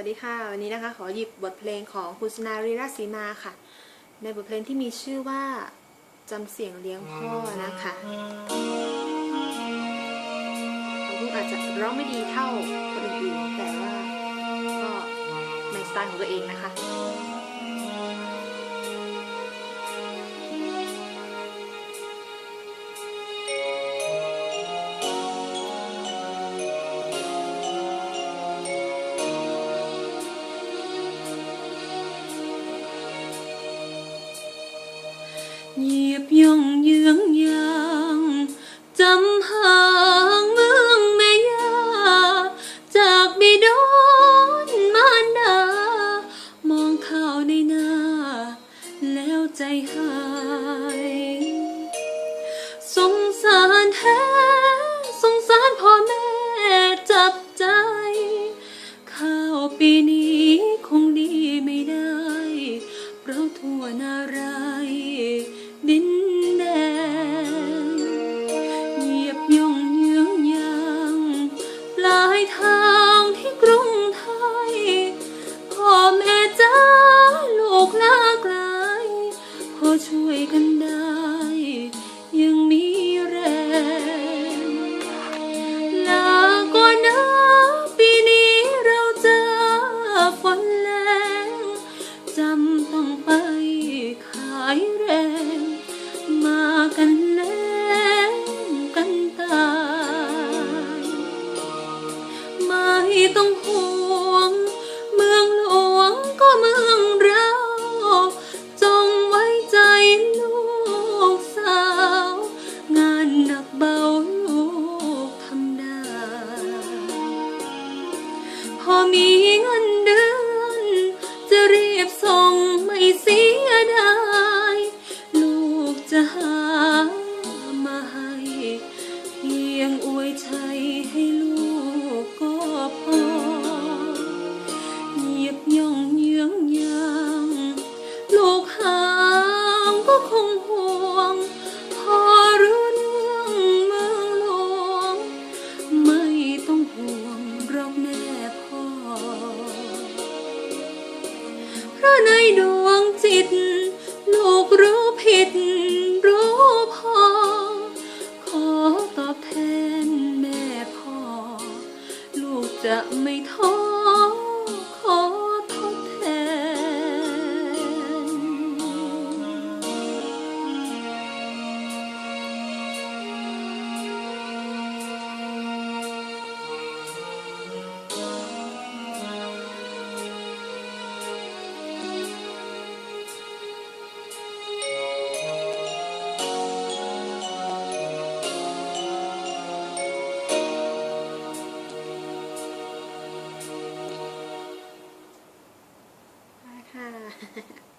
วัสดีค่ะ วันนี้นะคะขอหยิบบทเพลงของคุณสนารีราศีมาค่ะ ในบทเพลงที่มีชื่อว่าจำเสียงเลี้ยงพ่อนะคะลูกอาจจะร้องไม่ดีเท่าคนอื่นแต่ว่าก็ในสไตล์ของตัวเองนะคะ เหยียบย่องเยื้องยางจำหางเมืองแม่ยา จากบิดอนมานดามองข่าวในหน้า แล้วใจหายสม อมีเงินเดือน จะรีบส่งไม่เสียดาย ลูกจะหามา ในดวงจิต ลูกรู้ผิด รู้พอ ขอตอบแทนแม่พ่อ ลูกจะไม่ท้อ フフフ。